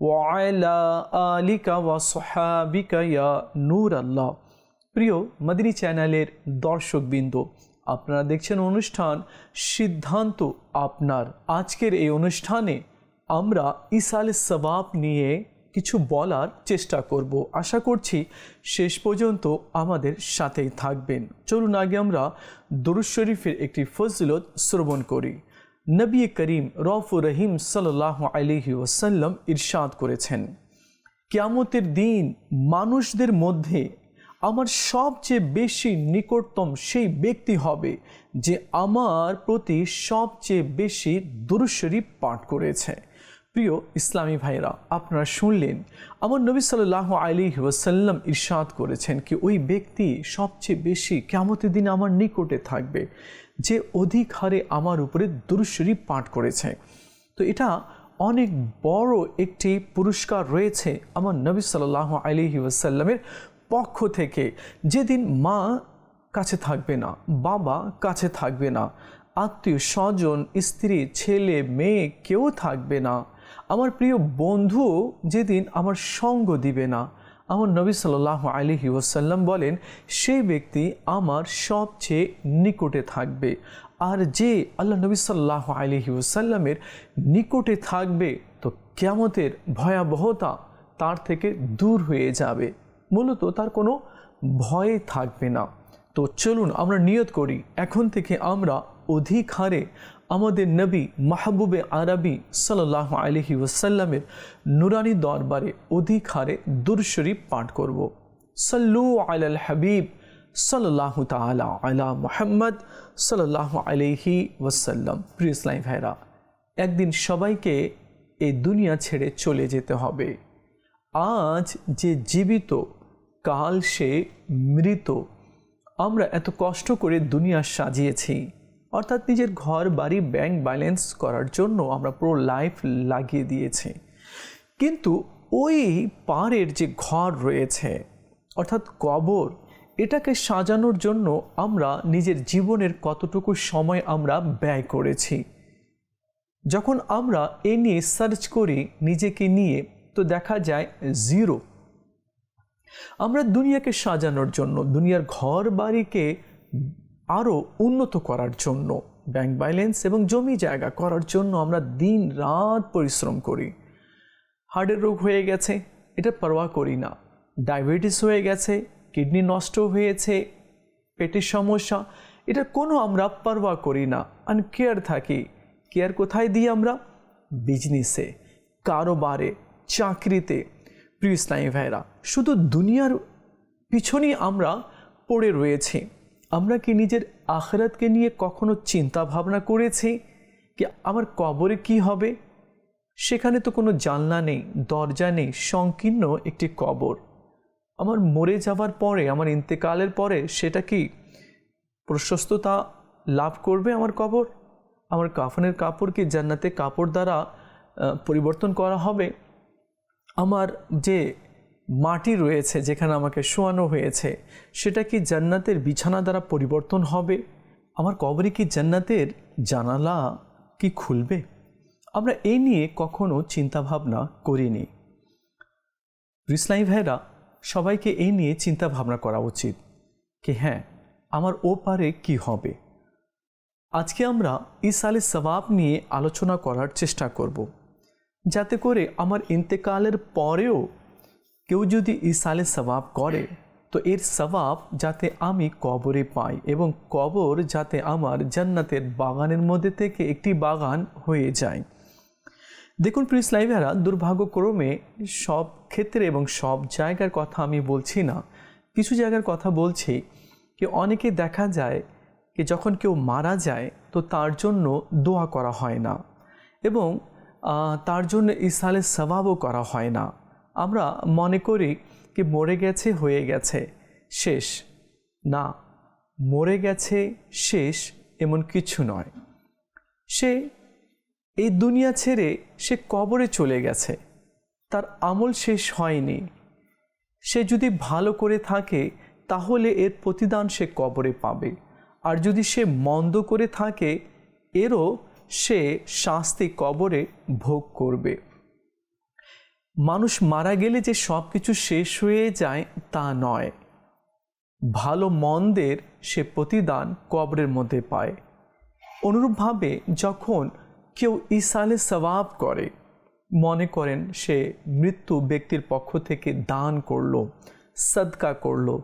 ওয়া আল্লাহ প্রিয় মদিনী চ্যানেলের দর্শকবৃন্দ, আপনারা দেখছেন অনুষ্ঠান সিদ্ধান্ত আপনার। আজকের এই অনুষ্ঠানে আমরা ইসাল সবাব নিয়ে কিছু বলার চেষ্টা করব। আশা করছি শেষ পর্যন্ত আমাদের সাথেই থাকবেন। চলুন আগে আমরা দরুদ শরীফের একটি ফজিলত শ্রবণ করি। নবী করিম রফুর রহিম সাল্লাহ আলহি ওসাল্লাম ইরশাদ করেছেন, কিয়ামতের দিন মানুষদের মধ্যে আমার সবচেয়ে বেশি নিকটতম সেই ব্যক্তি হবে যে আমার প্রতি সবচেয়ে বেশি দুরুশরীফ পাঠ করেছে। প্রিয় ইসলামী ভাইরা আপনারা শুনলেন, আমার নবী সাল্লাহ আলী ওয়াসাল্লাম ইরশাদ করেছেন কি ওই ব্যক্তি সবচেয়ে বেশি কেমতের দিন আমার নিকটে থাকবে। যে অধিক হারে আমার উপরে দুরুশরীফ পাঠ করেছে। তো এটা অনেক বড় একটি পুরস্কার রয়েছে আমার নবী সাল্লাহ আলহি ওয়াসাল্লামের পক্ষ থেকে। যেদিন মা কাছে থাকবে না, বাবা কাছে থাকবে না, আত্মীয় স্বজন, স্ত্রী, ছেলে, মেয়ে কেউ থাকবে না, আমার প্রিয় বন্ধু যেদিন আমার সঙ্গ দিবে না আমার নবী সাল্লাহ আলহি ওসাল্লাম বলেন, সেই ব্যক্তি আমার সবচেয়ে নিকটে থাকবে। আর যে আল্লাহ নবী সাল্লাহ আলহি ওসাল্লামের নিকটে থাকবে, তো কেমতের ভয়াবহতা তার থেকে দূর হয়ে যাবে। মূলত তার কোনো ভয় থাকবে না। তো চলুন আমরা নিয়ত করি, এখন থেকে আমরা অধিক হারে আমাদের নবী মাহবুবে আরবি সাল্লাহ আলহি ওসাল্লামের নুরানি দরবারে অধিক হারে দুরশরীফ পাঠ করব। সাল্লু আলাল হাবিব সাল্লাহ তালা আলা মোহাম্মদ সাল্লাহ আলহি ওসাল্লাম প্রিয় ইসলাম ভাইরা একদিন সবাইকে এই দুনিয়া ছেড়ে চলে যেতে হবে। আজ যে জীবিত, কাল সে মৃত, আমরা এত কষ্ট করে দুনিয়া সাজিয়েছি। অর্থাৎ নিজের ঘর, বাড়ি ব্যাংক ব্যালেন্স করার জন্য আমরা পুরো লাইফ লাগিয়ে দিয়েছি। কিন্তু ওই পাড়ের যে ঘর রয়েছে, অর্থাৎ কবর, এটাকে সাজানোর জন্য আমরা নিজের জীবনের কতটুকু সময় আমরা ব্যয় করেছি। যখন আমরা এ নিয়ে সার্চ করি নিজেকে নিয়ে, তো দেখা যায় জিরো আমরা দুনিয়াকে সাজানোর জন্য, দুনিয়ার ঘর, বাড়িকে আরও উন্নত করার জন্য ব্যাংক ব্যালেন্স এবং জমি জায়গা করার জন্য আমরা দিন রাত পরিশ্রম করি। হার্টের রোগ হয়ে গেছে, এটা পারোয়া করি না। ডায়াবেটিস হয়ে গেছে কিডনি নষ্ট হয়েছে, পেটের সমস্যা, এটা কোনো আমরা পারোয়া করি না। আনকেয়ার থাকি কেয়ার কোথায় দিই আমরা? বিজনেসে কারোবারে, চাকরিতে। প্রিয় ইসলামী ভাইরা শুধু দুনিয়ার পিছনেই আমরা পড়ে রয়েছি। আমরা কি নিজের আখরাতকে নিয়ে কখনো চিন্তা ভাবনা করেছি কি আমার কবরে কি হবে? সেখানে তো কোনো জানলা নেই, দরজা নেই, সংকীর্ণ একটি কবর। আমার মরে যাওয়ার পরে, আমার ইন্তেকালের পরে সেটা কি প্রশস্ততা লাভ করবে আমার কবর? আমার কাফনের কাপড় কি জান্নাতে কাপড় দ্বারা পরিবর্তন করা হবে? আমার যে মাটি রয়েছে যেখানে আমাকে শোয়ানো হয়েছে, সেটা কি জান্নাতের বিছানা দ্বারা পরিবর্তন হবে? আমার কবরে কি জান্নাতের জানালা কি খুলবে? আমরা এই নিয়ে কখনো চিন্তাভাবনা করিনি। রিসলাই ভাইরা সবাইকে এই নিয়ে চিন্তা ভাবনা করা উচিত কি হ্যাঁ আমার ও পারে কি হবে? আজকে আমরা ইসালে সবাব নিয়ে আলোচনা করার চেষ্টা করব। যাতে করে আমার ইন্তেকালের পরেও কেউ যদি ইসালে সবাব করে, তো এর সবাব যাতে আমি কবরে পাই এবং কবর যাতে আমার জান্নাতের বাগানের মধ্যে থেকে একটি বাগান হয়ে যায়। দেখুন প্রিয় ইসলামীরা, দুর্ভাগ্যক্রমে সব ক্ষেত্রে এবং সব জায়গার কথা আমি বলছি না। কিছু জায়গার কথা বলছি কি অনেকে দেখা যায় যে যখন কেউ মারা যায়, তো তার জন্য দোয়া করা হয় না এবং তার জন্য ইসালে সবাবও করা হয় না। আমরা মনে করি কি মরে গেছে, হয়ে গেছে, শেষ। না, মরে গেছে, শেষ এমন কিছু নয়। সে এই দুনিয়া ছেড়ে সে কবরে চলে গেছে। তার আমল শেষ হয়নি। সে যদি ভালো করে থাকে, তাহলে এর প্রতিদান সে কবরে পাবে। আর যদি সে মন্দ করে থাকে, এরও সে শাস্তি কবরে ভোগ করবে। মানুষ মারা গেলে যে সব কিছু শেষ হয়ে যায় তা নয়। ভালো মন্দের সে প্রতিদান কবরের মধ্যে পায়। অনুরূপভাবে যখন কেউ ইসালে সবাব করে, মনে করেন সে মৃত্যু ব্যক্তির পক্ষ থেকে দান করল, সদকা করল,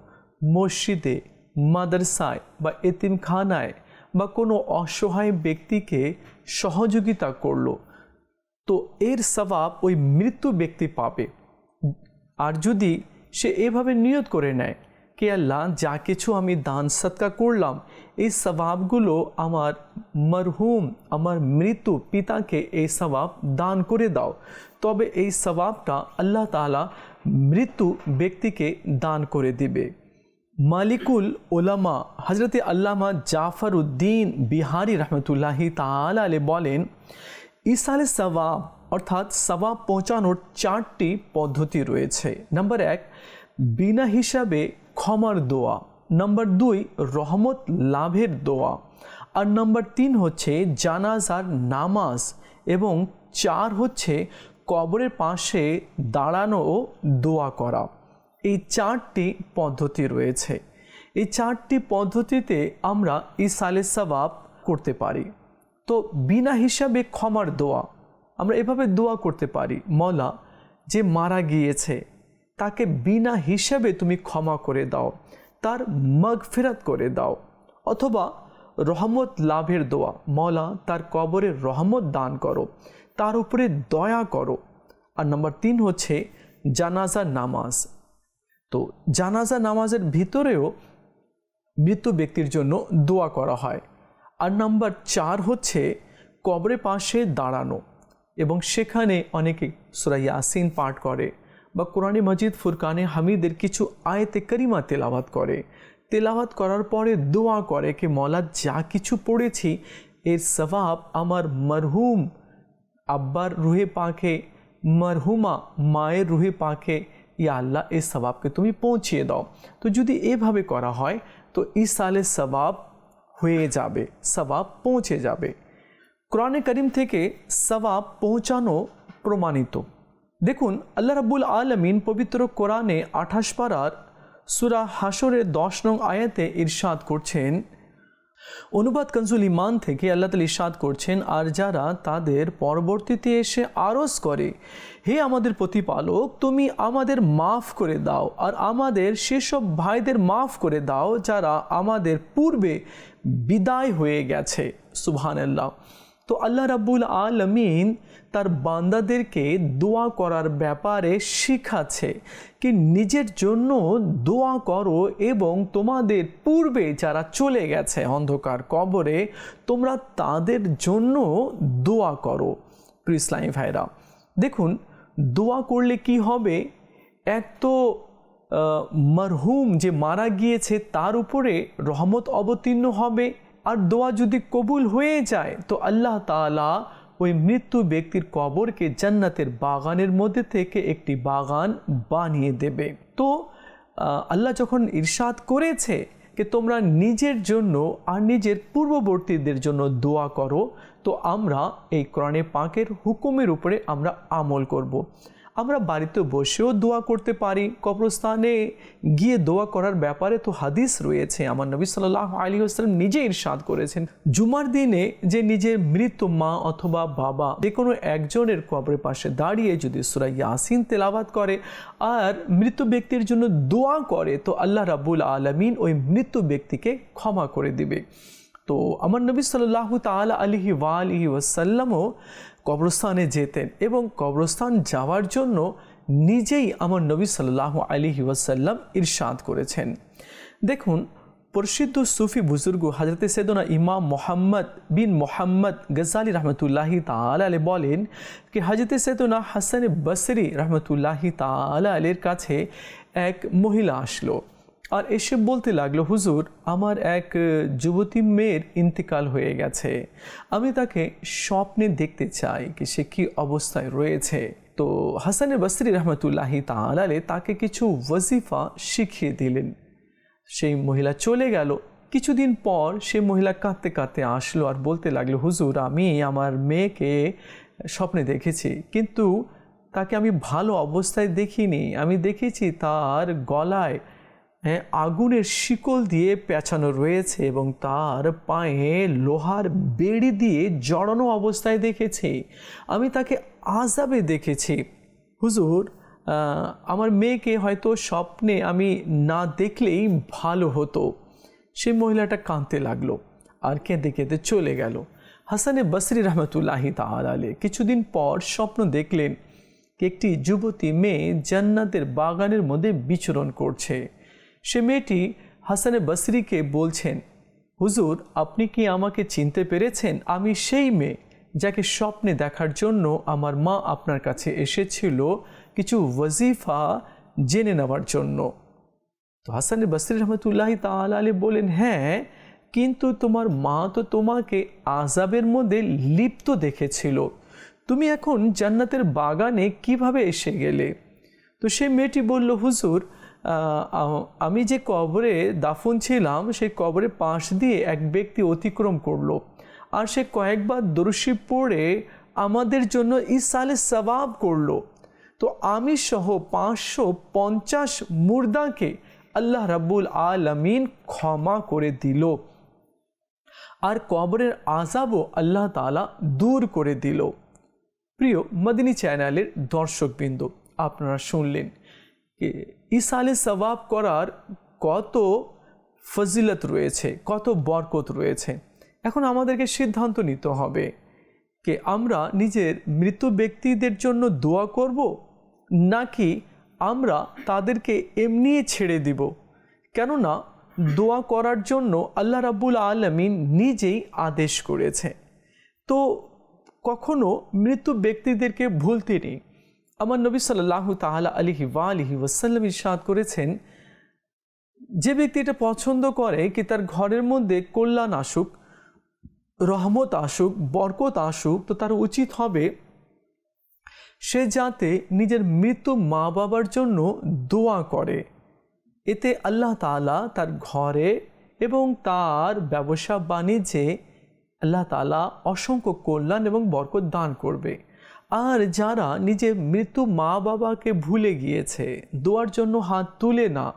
মসজিদে, মাদ্রাসায় বা এতিমখানায় বা কোনো অসহায় ব্যক্তিকে সহযোগিতা করল তো এর সবাব ওই মৃত্যু ব্যক্তি পাবে। আর যদি সে এভাবে নিয়ত করে নেয় কে আল্লাহ, যা কিছু আমি দান সৎকা করলাম, এই সবাবগুলো আমার মরহুম, আমার মৃত্যু পিতাকে এই সবাব দান করে দাও। তবে এই সবাবটা আল্লাহ তালা মৃত্যু ব্যক্তিকে দান করে দিবে। মালিকুল ওলামা হজরত আল্লামা জাফর উদ্দিন বিহারি রহমতুল্লাহি তালা বলেন ইসালে সবাব অর্থাৎ সবাব পৌঁছানোর চারটি পদ্ধতি রয়েছে। নাম্বার এক, বিনা হিসাবে ক্ষমার দোয়া। নাম্বার দুই, রহমত লাভের দোয়া। আর নাম্বার তিন হচ্ছে জানাজার নামাজ। এবং চার হচ্ছে কবরের পাশে দাঁড়ানো ও দোয়া করা। এই চারটি পদ্ধতি রয়েছে। এই চারটি পদ্ধতিতে আমরা ইসালে সবাব করতে পারি। তো বিনা হিসাবে ক্ষমার দোয়া। আমরা এভাবে দোয়া করতে পারি মলা যে মারা গিয়েছে, তাকে বিনা হিসাবে তুমি ক্ষমা করে দাও, তার মগ ফেরাত করে দাও, অথবা রহমত লাভের দোয়া মলা তার কবরে রহমত দান করো, তার উপরে দয়া করো। আর নাম্বার তিন হচ্ছে জানাজা নামাজ। তো জানাজা নামাজের ভিতরেও মৃত্যু ব্যক্তির জন্য দোয়া করা হয়। আর নাম্বার চার হচ্ছে কবরে পাশে দাঁড়ানো। এবং সেখানে অনেকে সুরাই ইয়াসিন পাঠ করে বা কোরআনে মজিদ, ফুরকানে হামিদের কিছু আয়তে করিমা তেলাওয়াত করে। তেলাওয়াত করার পরে দোয়া করে কি, মলা, যা কিছু পড়েছি, এর সবাব আমার মরহুম আব্বার রুহে পাখে মরহুমা মায়ের রুহে পাখে ইয়া আল্লাহ এই সবাবকে তুমি পৌঁছিয়ে দাও। তো যদি এভাবে করা হয়, তো ইসালে সবাব হয়ে যাবে সবাব পৌঁছে যাবে। কোরআনে করিম থেকে সবাব পৌঁছানো প্রমাণিত। দেখুন, আল্লাহ রাব্বুল আলমিন পবিত্র কোরআনে আঠাশ পাড়ার সুরা হাসরের দশ নং আয়াতে ইরশাদ করছেন। অনুবাদ কনজুল ইমান থেকে আল্লাহ তাল ইরশাদ করছেন, আর যারা তাদের পরবর্তীতে এসে আরজ করে, হে আমাদের প্রতিপালক, তুমি আমাদের মাফ করে দাও, আর আমাদের সেসব ভাইদের মাফ করে দাও, যারা আমাদের পূর্বে বিদায় হয়ে গেছে, সুবহানাল্লাহ। তো আল্লাহ রাব্বুল আলমিন তার বান্দাদেরকে দোয়া করার ব্যাপারে শিখাচ্ছে কি নিজের জন্য দোয়া করো এবং তোমাদের পূর্বে যারা চলে গেছে অন্ধকার কবরে, তোমরা তাদের জন্য দোয়া করো। ইসলামী ভাইরা, দেখুন, দোয়া করলে কি হবে? এক তো মরহুম যে মারা গিয়েছে তার উপরে রহমত অবতীর্ণ হবে আর দোয়া যদি কবুল হয়ে যায়, তো আল্লাহ তালা ওই মৃত্যু ব্যক্তির কবরকে জান্নাতের বাগানের মধ্যে থেকে একটি বাগান বানিয়ে দেবে তো আল্লাহ যখন ইরশাদ করেছে যে তোমরা নিজের জন্য আর নিজের পূর্ববর্তীদের জন্য দোয়া করো, তো আমরা এই কোরআনে পাকের হুকুমের উপরে আমরা আমল করব। আমরা বাড়িতে বসেও দোয়া করতে পারি, কবরস্থানে গিয়ে দোয়া করার ব্যাপারে তো হাদিস রয়েছে। আমার নবী সাল্লাহ আলী আসসালাম নিজে ইরশাদ করেছেন, জুমার দিনে যে নিজের মৃত মা অথবা বাবা যে কোনো একজনের কবরের পাশে দাঁড়িয়ে যদি সুরা ইয়াসিন তেলাবাদ করে আর মৃত ব্যক্তির জন্য দোয়া করে, তো আল্লাহ রাবুল আলমিন ওই মৃত্যু ব্যক্তিকে ক্ষমা করে দিবে। তো আমার নবী সাল্লাহ তাল আলহি ওয়ালিহি ওয়াসাল্লামও কবরস্থানে যেতেন এবং কবরস্থান যাওয়ার জন্য নিজেই আমার নবী সাল্লাহ আলী ওয়াসাল্লাম ইরশাদ করেছেন। দেখুন, প্রসিদ্ধ সুফি বুজুর্গ হজরত সৈদনা ইমাম মোহাম্মদ বিন মোহাম্মদ গজালি রহমতুল্লাহি তালে বলেন কি, হজরত সৈদনা হাসান বসরি রহমতুল্লাহি তালের কাছে এক মহিলা আসলো। আর এসে বলতে লাগল, হুজুর, আমার এক যুবতী মেয়ের ইন্তেকাল হয়ে গেছে। আমি তাকে স্বপ্নে দেখতে চাই কি সে কী অবস্থায় রয়েছে। তো হাসানের বসরি রহমতুল্লাহি তাহলে তাকে কিছু ওয়াজিফা শিখিয়ে দিলেন। সেই মহিলা চলে গেল। কিছুদিন পর সে মহিলা কাঁদতে কাঁদতে আসলো আর বলতে লাগল, হুজুর, আমি আমার মেয়েকে স্বপ্নে দেখেছি, কিন্তু তাকে আমি ভালো অবস্থায় দেখিনি। আমি দেখেছি তার গলায় আগুনের শিকল দিয়ে পেঁচানো রয়েছে এবং তার পায়ে লোহার বেড়ি দিয়ে জড়ানো অবস্থায় দেখেছি। আমি তাকে আজাবে দেখেছি। হুজুর আমার মেয়েকে হয়তো স্বপ্নে আমি না দেখলেই ভালো হতো। সেই মহিলাটা কাঁদতে লাগল আর কেঁদে কেঁদে চলে গেল। হাসানে বসরি রহমতুল্লাহি তাহলে কিছুদিন পর স্বপ্ন দেখলেন একটি যুবতী মেয়ে জান্নাতের বাগানের মধ্যে বিচরণ করছে। সে মেয়েটি হাসানে বসরিকে বলছেন, হুজুর, আপনি কি আমাকে চিনতে পেরেছেন? আমি সেই মেয়ে যাকে স্বপ্নে দেখার জন্য আমার মা আপনার কাছে এসেছিল কিছু ওয়াজিফা জেনে নেওয়ার জন্য। তো হাসান বসরি রহমতুল্লাহ তাল আলী বলেন হ্যাঁ কিন্তু তোমার মা তো তোমাকে আজাবের মধ্যে লিপ্ত দেখেছিল। তুমি এখন জান্নাতের বাগানে কীভাবে এসে গেলে? তো সে মেয়েটি বলল, হুজুর আমি যে কবরে দাফন ছিলাম, সেই কবরে পাশ দিয়ে এক ব্যক্তি অতিক্রম করল। আর সে কয়েকবার দর্শী পড়ে আমাদের জন্য ইসালে সবাব করল। তো আমি সহ পাঁচশো পঞ্চাশ মুর্দাকে আল্লাহ রাব্বুল আলমিন ক্ষমা করে দিল। আর কবরের আজাবও আল্লাহ তালা দূর করে দিল। প্রিয়, মদিনী চ্যানেলের দর্শকবৃন্দ, আপনারা শুনলেন ইসালে সবাব করার কত ফজিলত রয়েছে, কত বরকত রয়েছে। এখন আমাদেরকে সিদ্ধান্ত নিতে হবে কে আমরা নিজের মৃত ব্যক্তিদের জন্য দোয়া করব, নাকি আমরা তাদেরকে এমনি ছেড়ে দিব? কেননা দোয়া করার জন্য আল্লাহ রাবুল আলমিন নিজেই আদেশ করেছে। তো কখনো মৃত ব্যক্তিদেরকে ভুলতে নেই। আমার নবী সাল্লাহ তাহলা আলিহি ওয়া আলিহি ওয়াসাল্লাম ইসাদ করেছেন, যে ব্যক্তি এটা পছন্দ করে কি তার ঘরের মধ্যে কল্যাণ আসুক, রহমত আসুক, বরকত আসুক, তো তার উচিত হবে সে যাতে নিজের মৃত মা বাবার জন্য দোয়া করে। এতে আল্লাহ তালা তার ঘরে এবং তার ব্যবসা বাণিজ্যে আল্লাহ তালা অসংখ্য কল্যাণ এবং বরকত দান করবে। আর যারা নিজের মৃত্যু মা বাবাকে ভুলে গিয়েছে, দোয়ার জন্য হাত তুলে না,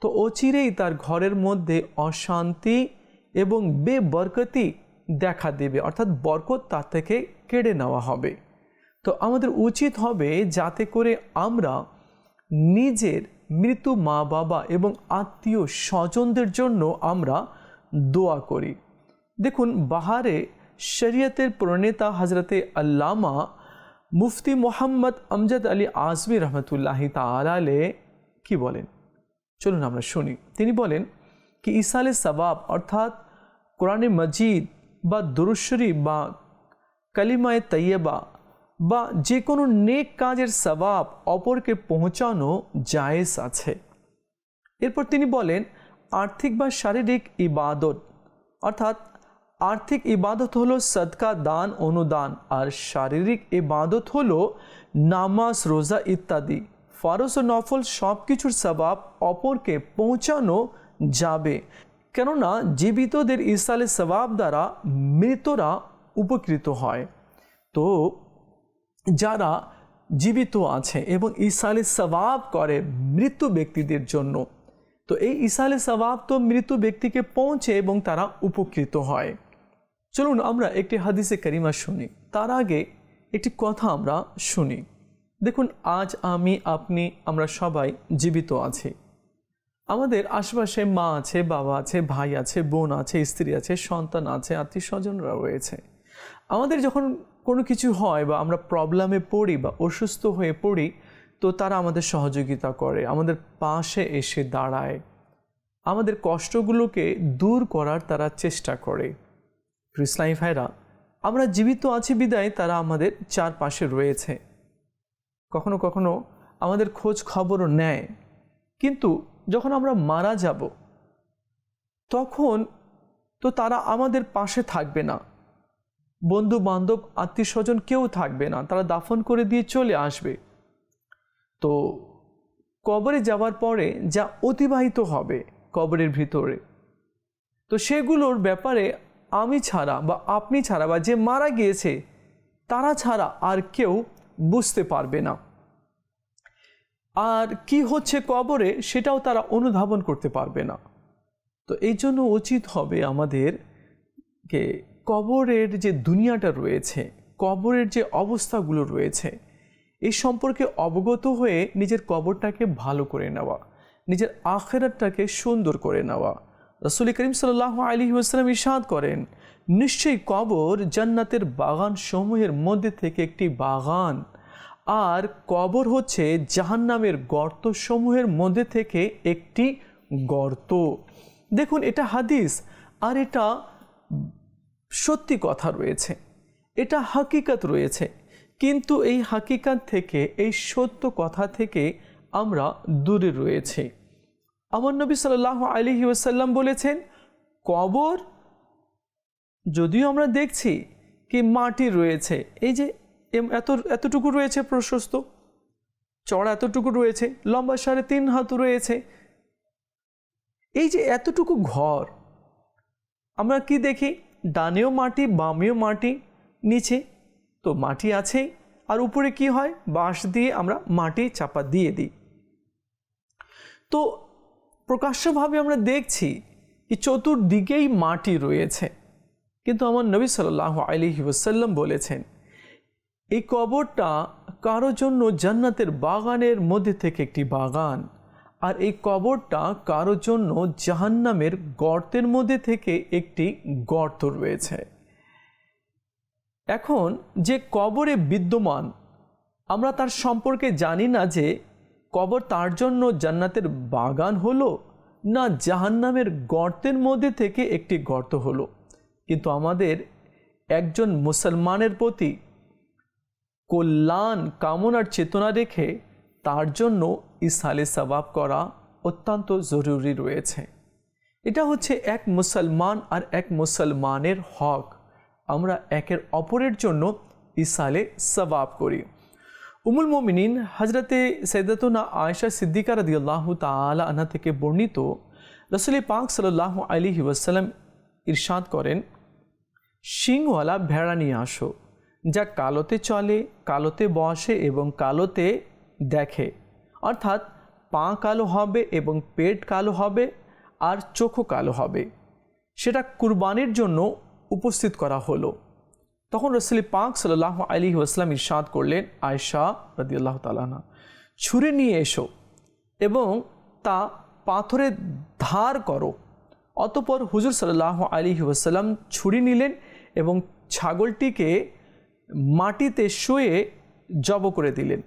তো অচিরেই তার ঘরের মধ্যে অশান্তি এবং বেবরকতি দেখা দেবে। অর্থাৎ বরকত তার থেকে কেড়ে নেওয়া হবে। তো আমাদের উচিত হবে যাতে করে আমরা নিজের মৃত্যু মা বাবা এবং আত্মীয় স্বজনদের জন্য আমরা দোয়া করি। দেখুন, বাহারে শরীয়তের প্রণেতা হজরতে আল্লামা মুফতি মোহাম্মদ আমজাদ আলী আজমি রহমতুল্লাহি তালে কি বলেন? চলুন আমরা শুনি। তিনি বলেন কি ইসালে সবাব অর্থাৎ কোরআনে মজিদ বা দুরুশ্বরী বা কালিমায় তৈয়বা বা যে কোনো নেক কাজের সবাব অপরকে পৌঁছানো জায়েজ আছে। এরপর তিনি বলেন আর্থিক বা শারীরিক ইবাদত অর্থাৎ আর্থিক ইবাদত হলো সদকা, দান, অনুদান। আর শারীরিক ইবাদত হলো নামাজ, রোজা ইত্যাদি। ফারস ও নফল সব কিছুর স্বভাব অপরকে পৌঁছানো যাবে। কেননা জীবিতদের ইসালে স্বভাব দ্বারা মৃতরা উপকৃত হয়। তো যারা জীবিত আছে এবং ইসালে সবাব করে মৃত্যু ব্যক্তিদের জন্য, তো এই ইসালে সবাব তো মৃত্যু ব্যক্তিকে পৌঁছে এবং তারা উপকৃত হয়। চলুন আমরা একটি হাদিসে করিমা শুনি। তার আগে একটি কথা আমরা শুনি। দেখুন, আজ আমি, আপনি, আমরা সবাই জীবিত আছি। আমাদের আশেপাশে মা আছে, বাবা আছে, ভাই আছে, বোন আছে, স্ত্রী আছে, সন্তান আছে আত্মীয় স্বজনরা রয়েছে। আমাদের যখন কোনো কিছু হয় বা আমরা প্রবলেমে পড়ি বা অসুস্থ হয়ে পড়ি, তো তারা আমাদের সহযোগিতা করে, আমাদের পাশে এসে দাঁড়ায়। আমাদের কষ্টগুলোকে দূর করার তারা চেষ্টা করে। ইসলামী ভাইরা, আমরা জীবিত আছি বিদায়, তারা আমাদের চারপাশে রয়েছে। কখনো কখনো আমাদের খোঁজ খবরও নেয়। কিন্তু যখন আমরা মারা যাব, তখন তো তারা আমাদের পাশে থাকবে না। বন্ধু বান্ধব আত্মীয় স্বজন কেউ থাকবে না, তারা দাফন করে দিয়ে চলে আসবে। তো কবরে যাওয়ার পরে যা অতিবাহিত হবে কবরের ভিতরে, তো সেগুলোর ব্যাপারে আমি ছাড়া বা আপনি ছাড়া বা যে মারা গিয়েছে, তারা ছাড়া আর কেউ বুঝতে পারবে না। আর কি হচ্ছে কবরে, সেটাও তারা অনুধাবন করতে পারবে না। তো এই জন্য উচিত হবে আমাদের কে কবরের যে দুনিয়াটা রয়েছে, কবরের যে অবস্থাগুলো রয়েছে এই সম্পর্কে অবগত হয়ে নিজের কবরটাকে ভালো করে নেওয়া, নিজের আখেরাতটাকে সুন্দর করে নেওয়া। রসুল করিম সাল আলী আসসালাম ইশাদ করেন, নিশ্চয়ই কবর জান্নাতের বাগান সমূহের মধ্যে থেকে একটি বাগান। আর কবর হচ্ছে জাহান্নামের গর্ত সমূহের মধ্যে থেকে একটি গর্ত। দেখুন, এটা হাদিস, আর এটা সত্যি কথা রয়েছে, এটা হাকিকাত রয়েছে। কিন্তু এই হাকিকাত থেকে, এই সত্য কথা থেকে আমরা দূরে রয়েছে। আমার নবী সাল্লাহ আলহি ওসাল্লাম বলেছেন, কবর যদিও আমরা দেখছি কি মাটি রয়েছে, এই যে এত, এতটুকু রয়েছে প্রশস্ত, চড়া এতটুকু রয়েছে, লম্বা সাড়ে তিন হাত রয়েছে, এই যে এতটুকু ঘর, আমরা কি দেখি? ডানেও মাটি, বামেও মাটি, নিচে তো মাটি আছেই আর উপরে কি হয়? বাঁশ দিয়ে আমরা মাটি চাপা দিয়ে দিই। তো প্রকাশ্যভাবে আমরা দেখছি কি চতুর্দিকেই মাটি রয়েছে। কিন্তু আমার নবী সাল্লাহ আলহি ওসাল্লাম বলেছেন, এই কবরটা কারোর জন্য জান্নাতের বাগানের মধ্যে থেকে একটি বাগান, আর এই কবরটা কারোর জন্য জাহান্নামের গর্তের মধ্যে থেকে একটি গর্ত রয়েছে। এখন যে কবরে বিদ্যমান, আমরা তার সম্পর্কে জানি না যে কবর তার জন্য জান্নাতের বাগান হলো না জাহান্নামের গর্তের মধ্যে থেকে একটি গর্ত হলো? কিন্তু আমাদের একজন মুসলমানের প্রতি কল্যাণ, কামনার চেতনা রেখে তার জন্য ইসালে সবাব করা অত্যন্ত জরুরি রয়েছে। এটা হচ্ছে এক মুসলমান আর এক মুসলমানের হক। আমরা একের অপরের জন্য ইসালে সবাব করি। উমুল মোমিনিন হজরতে সৈদতুনা আয়সা সিদ্দিকা রদি আল্লাহ তালা আনা থেকে বর্ণিত রসুল পাক সাল্লাহ আলী ওয়াসাল্লাম ইরশাদ করেন, শিংওয়ালা ভেড়া নিয়ে আসো, যা কালোতে চলে, কালোতে বসে এবং কালোতে দেখে। অর্থাৎ পা কালো হবে এবং পেট কালো হবে আর চোখও কালো হবে। সেটা কুরবানির জন্য উপস্থিত করা হলো। তখন রসলি পাক সাল্লাহ আলী আসলাম ইরশাদ করলেন আয়সা রদি আল্লাহ তালানা ছুরি নিয়ে এসো এবং তা পাথরে ধার করো। অতপর হুজুর সাল্লাহ আলী ওসাল্লাম ছুরি নিলেন এবং ছাগলটিকে মাটিতে শুয়ে জব করে দিলেন।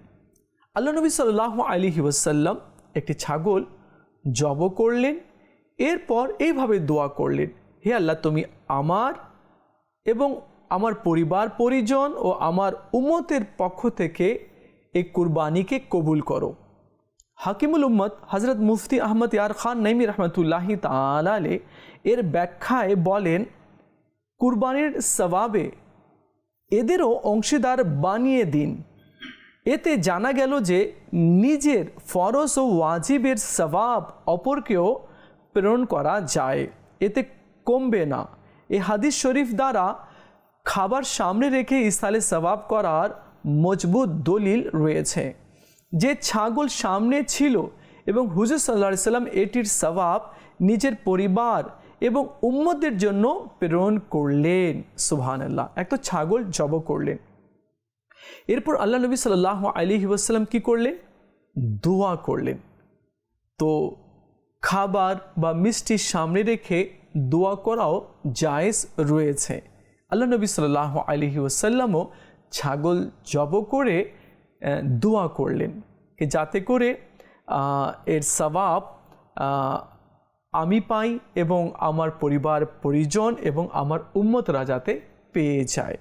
আল্লাহ নবী সাল্লাহ আলী ওসাল্লাম একটি ছাগল জব করলেন, এরপর এইভাবে দোয়া করলেন, হে আল্লাহ তুমি আমার এবং আমার পরিবার, পরিজন ও আমার উম্মতের পক্ষ থেকে এই কুরবানিকে কবুল করো। হাকিমুল উম্মত হজরত মুফতি আহমদ ইয়ার খান নইমি রহমতুল্লাহি তালে এর ব্যাখ্যায় বলেন, কুরবানির সবাবে এদেরও অংশীদার বানিয়ে দিন। এতে জানা গেল যে নিজের ফরজ ও ওয়াজিবের সবাব অপরকেও প্রেরণ করা যায়। এতে কমবে না। এ হাদিস শরীফ দ্বারা খাবার সামনে রেখে ইস্তালে সবাব করার মজবুত দলিল রয়েছে। যে ছাগল সামনে ছিল এবং হুজুর সাল্লা সাল্লাম এটির সবাব নিজের পরিবার এবং উম্মদের জন্য প্রেরণ করলেন। সুবহান আল্লাহ এক তো ছাগল জব করলেন। এরপর আল্লাহ নবী সাল্লাহ আলী ওয়াসাল্লাম কী করলেন? দোয়া করলেন। তো খাবার বা মিষ্টি সামনে রেখে দোয়া করাও জায়েজ রয়েছে। আল্লাহ নবী সাল্লাহ আলহি ওসাল্লামও ছাগল জব করে দোয়া করলেন যাতে করে এর সবাব আমি পাই এবং আমার পরিবার, পরিজন এবং আমার উম্মতরা যাতে পেয়ে যায়।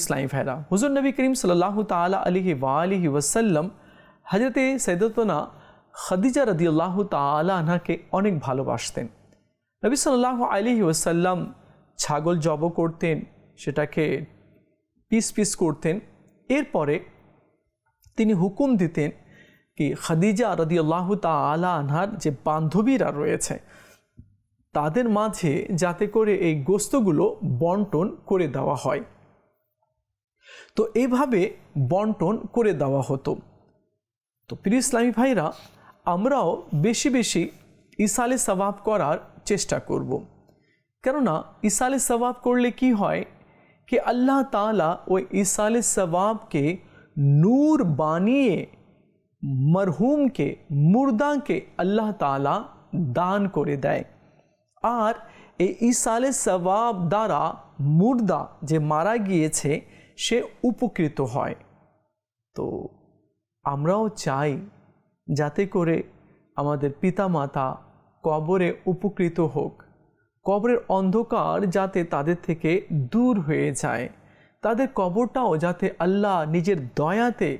ইসলাম ফেরা হুজুর নবী করিম সাল্লাহ তালা আলিহি ওয়ালিহি ওয়াসাল্লাম হজরতে সৈদতনা খাদিজা রদিয়াল্লাহ তালা আনহাকে অনেক ভালোবাসতেন। নবী সাল্লাহ আলী ওসাল্লাম ছাগল জব করতেন, সেটাকে পিস পিস করতেন। এরপরে তিনি হুকুম দিতেন কি খাদিজা রদিয়াল্লাহ তালা আনহার যে বান্ধবীরা রয়েছে, তাদের মাঝে যাতে করে এই গোস্তগুলো বন্টন করে দেওয়া হয়। তো এইভাবে বন্টন করে দেওয়া হতো। তো প্রিয় ইসলামী ভাইরা, আমরাও বেশি বেশি ইসালে সবাব করার চেষ্টা করব। কেননা ইসালে সবাব করলে কি হয়? কি আল্লাহ তালা ওই ইসালে সবাবকে নূর বানিয়ে, মরহুমকে, মুর্দাকে আল্লাহ তালা দান করে দেয়। আর এই ইসালে সবাব দ্বারা মুর্দা যে মারা গিয়েছে, সে উপকৃত হয়। তো আমরাও চাই যাতে করে আমাদের পিতামাতা কবরে উপকৃত হোক। কবরের অন্ধকার যাতে তাদের থেকে দূর হয়ে যায়। তাদের কবরটাও যাতে আল্লাহ নিজের দয়াতে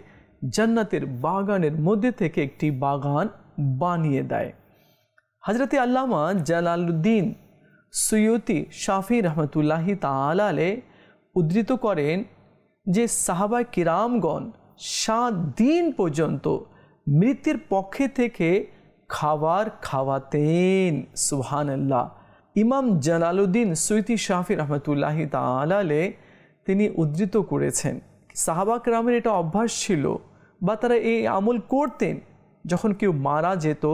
জান্নাতের বাগানের মধ্যে থেকে একটি বাগান বানিয়ে দেয়। হজরতে আল্লামা জালালুদ্দিন সৈয়তি শাফি রহমতুল্লাহি তালালে উদ্ধৃত করেন যে সাহাবা কিরামগণ সাত দিন পর্যন্ত মৃত্যুর পক্ষে থেকে খাবার খাওয়াতেন। সুহান আল্লাহ ইমাম জালালুদ্দিন সৈতি শাফি রহমতুল্লাহি তালালে তিনি উদ্ধৃত করেছেন। সাহাবাক রামের এটা অভ্যাস ছিল বা তারা এই আমল করতেন, যখন কেউ মারা যেত,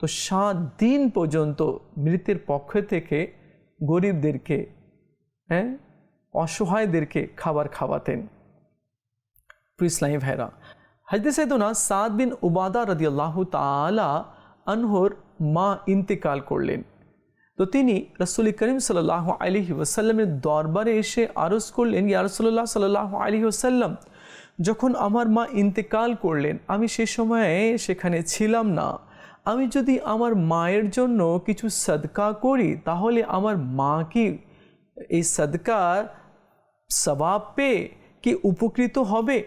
তো সাত দিন পর্যন্ত মৃতের পক্ষ থেকে গরিবদেরকে হ্যাঁ অসহায়দেরকে খাবার খাওয়াতেন। ইসলামী ভাইরা হাজদে সৈদনা সাদ বিন উবাদা রদিয়াল্লাহ তালা আনহর মা ইন্তেকাল করলেন। তো তিনি রসুল করিম সাল্লাহ আলহি ওসাল্লামের দরবারে এসে আরজ করলেন ইয়া রসুল্লাহ সাল্লাহ আলহি ওসাল্লাম যখন আমার মা ইন্তেকাল করলেন আমি সে সময়ে সেখানে ছিলাম না। আমি যদি আমার মায়ের জন্য কিছু সদকা করি, তাহলে আমার মা কি এই সদকা সবাব পেয়ে কি উপকৃত হবে?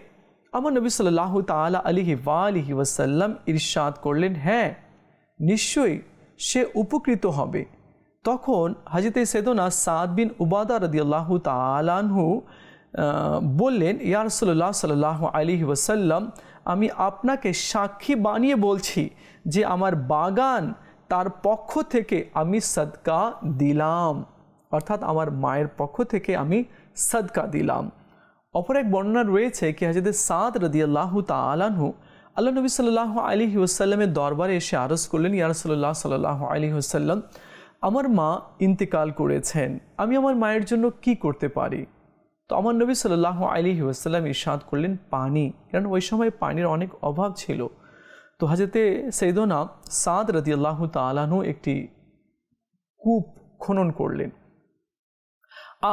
আমার নবী সাল্লাহ তালা আলিহি ওয়ালিহি ওয়াসাল্লাম ইরশাদ করলেন হ্যাঁ নিশ্চয়ই সে উপকৃত হবে। তখন হাজিতে সেদনা সাদ বিন উবাদা রদিয়াল্লাহ তালানহু বললেন ইয়ারসল্লাহ সাল্লাহ আলিহি ওয়াসাল্লাম, আমি আপনাকে সাক্ষী বানিয়ে বলছি যে আমার বাগান তার পক্ষ থেকে আমি সদকা দিলাম। অর্থাৎ আমার মায়ের পক্ষ থেকে আমি সদকা দিলাম। অপর এক বর্ণনা রয়েছে কি হাজরত সাদ রদিয়াল্লাহ তালানহু আল্লাহ নবী সাল্লাহ আলী ওসাল্লামের দরবারে এসে আরজ করলেন ইয়ারসল্লাহ সাল্লাহ আলী ওসাল্লাম আমার মা ইন্তেকাল করেছেন, আমি আমার মায়ের জন্য কি করতে পারি? তো আমার নবী সাল্লাহ আলী ওসাল্লাম ইরশাদ করলেন পানি কারণ ওই সময় পানির অনেক অভাব ছিল। তো হাজরতে সৈদনা সাদ রদিয়াল্লাহ তালানহু একটি কূপ খনন করলেন।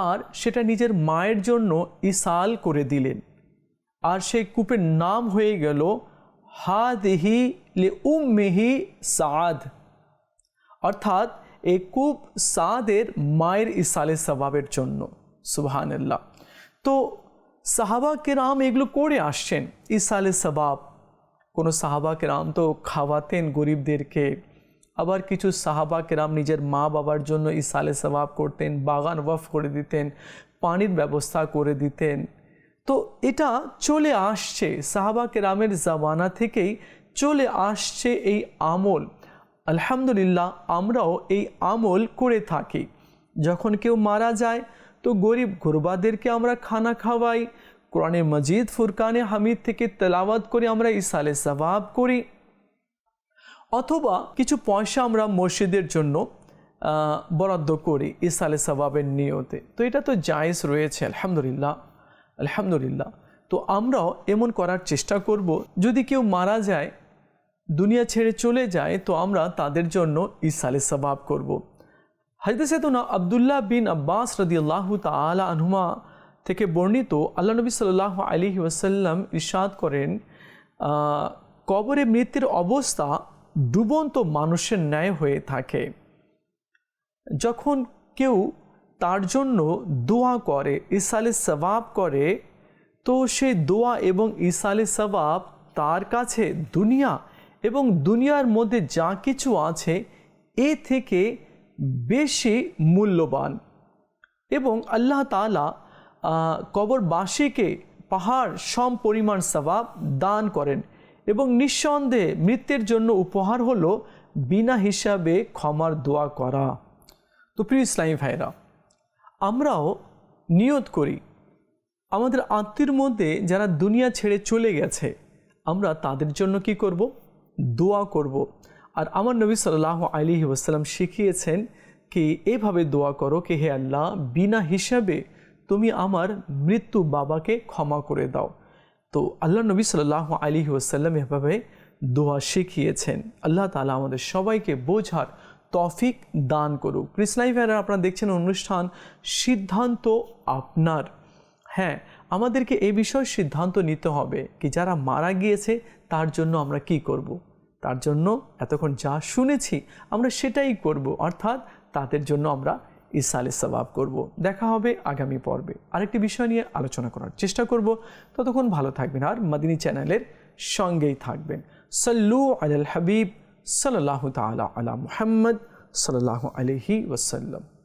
আর সেটা নিজের মায়ের জন্য ইসাল করে দিলেন। আর সেই কূপের নাম হয়ে গেল হা দেহি লে উম মেহি সাদ অর্থাৎ এই কূপ সাদের মায়ের ইসালে স্বভাবের জন্য সুবাহান্লাহ তো সাহাবা কেরাম এগুলো করে আসছেন, ইসালে স্বভাব কোনো সাহাবা কেরাম তো খাওয়াতেন গরিবদেরকে, আবার কিছু সাহাবা কেরাম নিজের মা বাবার জন্য ইসালে সবাব করতেন, বাগান ওয়াফ করে দিতেন, পানির ব্যবস্থা করে দিতেন। তো এটা চলে আসছে, সাহাবা কেরামের জামানা থেকেই চলে আসছে এই আমল। আলহামদুলিল্লাহ, আমরাও এই আমল করে থাকি। যখন কেউ মারা যায়, তো গরিব গুরবাদেরকে আমরা খানা খাওয়াই। কোরআনে মজিদ, ফুরকানে হামিদ থেকে তেলাওয়াত করে আমরা ইসালে সবাব করি। অথবা কিছু পয়সা আমরা মসজিদের জন্য বরাদ্দ করি ইসালে সবাবের নিয়তে। তো এটা তো জায়েজ রয়েছে, আলহামদুলিল্লাহ আলহামদুলিল্লাহ। তো আমরাও এমন করার চেষ্টা করব, যদি কেউ মারা যায় দুনিয়া ছেড়ে চলে যায়, তো আমরা তাদের জন্য ইসালে সবাব করব। হাজদে না আবদুল্লাহ বিন আব্বাস রদিয়াল্লাহ তালা আনহুমা থেকে বর্ণিত আল্লাহ নবী সাল্লাহ আলী ওয়াসাল্লাম ইরশাদ করেন কবরে মৃত্যুর অবস্থা ডুবন্ত মানুষের ন্যায় হয়ে থাকে যখন কেউ তার জন্য দোয়া করে ইসালে সবাব করে, তো সেই দোয়া এবং ইসালে সবাব তার কাছে দুনিয়া এবং দুনিয়ার মধ্যে যা কিছু আছে, এ থেকে বেশি মূল্যবান। এবং আল্লাহ তালা কবরবাসীকে পাহাড় সম পরিমাণ সবাব দান করেন এবং নিঃসন্দেহে মৃত্যুর জন্য উপহার হলো বিনা হিসাবে ক্ষমার দোয়া করা। তো প্রিয় ইসলামী ভাইরা আমরাও নিয়ত করি, আমাদের আত্মীর মধ্যে যারা দুনিয়া ছেড়ে চলে গেছে, আমরা তাদের জন্য কি করব? দোয়া করব। আর আমার নবী সাল্লাহ আলী ওয়াসাল্লাম শিখিয়েছেন কি এভাবে দোয়া করো কি, হে আল্লাহ, বিনা হিসাবে তুমি আমার মৃত্যু বাবাকে ক্ষমা করে দাও। তো আল্লাহ নবী সাল্লাহ আলী ওয়াসাল্লাম এভাবে দোয়া শিখিয়েছেন। আল্লাহ তালা আমাদের সবাইকে বোঝার তফিক দান করুক। কৃষ্ণাই ভাইরা, আপনারা দেখছেন অনুষ্ঠান সিদ্ধান্ত আপনার। হ্যাঁ আমাদেরকে এই বিষয়ে সিদ্ধান্ত নিতে হবে কি, যারা মারা গিয়েছে তার জন্য আমরা কি করব। তার জন্য এতক্ষণ যা শুনেছি, আমরা সেটাই করব। অর্থাৎ তাদের জন্য আমরা ইসালে সবাব করব। দেখা হবে আগামী পর্বে। আরেকটি বিষয় নিয়ে আলোচনা করার চেষ্টা করব। ততক্ষণ ভালো থাকবেন আর মাদিনী চ্যানেলের সঙ্গেই থাকবেন। সাল্লু আল হাবিব সাল্লাহ তালা আলা মুহাম্মদ সাল্লাহ আলহি ওসাল্লাম